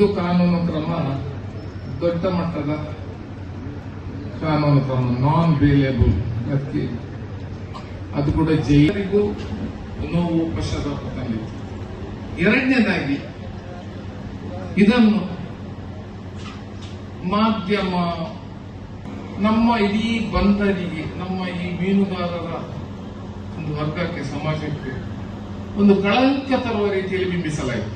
ಇದು ಕಾನೂನು ಕ್ರಮ, ದೊಡ್ಡ ಮಟ್ಟದ ಕಾನೂನು ಕ್ರಮ ನಾನ್ ಬೇಲೇಬಲ್ ವ್ಯಕ್ತಿ. ಅದು ಕೂಡ ಜೈಲಿಗೂ ನೋವು ಪಶ್ಚಾತ್ತಾಪ ತಂದಿತ್ತು ಎರಡನೇದಾಗಿ, ಇದನ್ನು ಮಾಧ್ಯಮ, ನಮ್ಮ ಇಡೀ ಬಂದರಿಗೆ, ನಮ್ಮ ಈ ಮೀನುಗಾರರ ಒಂದು ವರ್ಗಕ್ಕೆ, ಸಮಾಜಕ್ಕೆ ಒಂದು ಕಳಂಕ ತರುವ ರೀತಿಯಲ್ಲಿ ಬಿಂಬಿಸಲಾಯಿತು.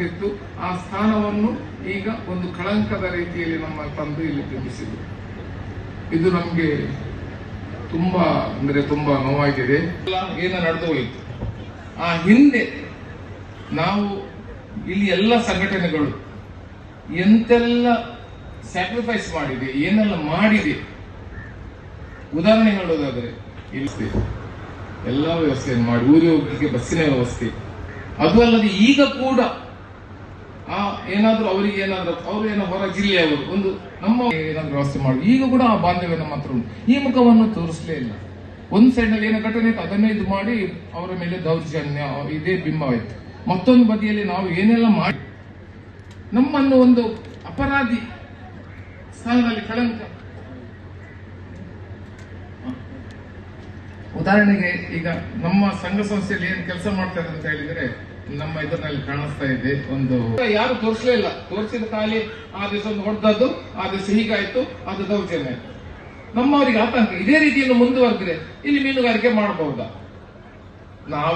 ಇತ್ತು ಆ ಸ್ಥಾನವನ್ನು ಈಗ ಒಂದು ಕಳಂಕದ ರೀತಿಯಲ್ಲಿ ನಮ್ಮ ತಂದು ಇಲ್ಲಿ ತಿಳಿಸಿದ್ರು ಇದು ನಮಗೆ ತುಂಬಾ, ಅಂದ್ರೆ ತುಂಬಾ ನೋವಾಗಿದೆ. ಏನ ನಡೆದು ಹೋಯಿತು? ಆ ಹಿಂದೆ ನಾವು ಇಲ್ಲಿ ಎಲ್ಲ ಸಂಘಟನೆಗಳು ಎಂತೆಲ್ಲ ಸ್ಯಾಕ್ರಿಫೈಸ್ ಮಾಡಿದೆ, ಏನೆಲ್ಲ ಮಾಡಿದೆ? ಉದಾಹರಣೆ ಹೇಳೋದಾದ್ರೆ, ಇಲ್ಲಿ ಎಲ್ಲ ವ್ಯವಸ್ಥೆಯನ್ನು ಮಾಡಿ, ಊರಿಗೆ ಹೋಗ್ಲಿಕ್ಕೆ ಬಸ್ಸಿನ ವ್ಯವಸ್ಥೆ. ಅದು ಅಲ್ಲದೆ ಈಗ ಕೂಡ ಆ, ಏನಾದ್ರೂ ಅವರಿಗೆ ಏನಾದ್ರೂ, ಅವರು ಏನೋ ಹೊರ ಜಿಲ್ಲೆಯವರು ಒಂದು ನಮ್ಮ ಏನಾದ್ರೂ ವ್ಯವಸ್ಥೆ ಮಾಡಿ. ಈಗ ಕೂಡ ಆ ಬಾಂಧವ್ಯ ನಮ್ಮ ಹತ್ರ ಉಂಟು. ಈ ಮುಖವನ್ನು ತೋರಿಸಲೇ ಇಲ್ಲ. ಒಂದು ಸೈಡ್ನಲ್ಲಿ ಏನೋ ಘಟನೆ ಇತ್ತು, ಅದನ್ನೇ ಇದು ಮಾಡಿ ಅವರ ಮೇಲೆ ದೌರ್ಜನ್ಯ, ಇದೇ ಬಿಂಬವಾಯಿತು. ಮತ್ತೊಂದು ಬದಿಯಲ್ಲಿ ನಾವು ಏನೆಲ್ಲ ಮಾಡಿ ನಮ್ಮನ್ನು ಒಂದು ಅಪರಾಧಿ ಸ್ಥಾನದಲ್ಲಿ ಕಳಂಕ ಉದಾಹರಣೆಗೆ ಈಗ ನಮ್ಮ ಸಂಘ ಸಂಸ್ಥೆಯಲ್ಲಿ ಏನು ಕೆಲಸ ಮಾಡ್ತಾರೆ ಅಂತ ಹೇಳಿದ್ರೆ ನಮ್ಮ ಇದರಲ್ಲಿ ಕಾಣಿಸ್ತಾ ಇದೆ ಒಂದು ಯಾರು ತೋರಿಸಲೇ ಇಲ್ಲ. ತೋರಿಸಿದ ಖಾಲಿ ಆ ದಿವಸ ಒಂದು ಹೊಡೆದದ್ದು ಆ ದಿವಸ ಹೀಗಾಯ್ತು ಅದು ದೌರ್ಜನ್ಯ ಆಯ್ತು. ನಮ್ಮವರಿಗೆ ಆತಂಕ. ಇದೇ ರೀತಿಯನ್ನು ಮುಂದುವರೆದ್ರೆ ಇಲ್ಲಿ ಮೀನುಗಾರಿಕೆ ಮಾಡಬಹುದಾ? ನಾವು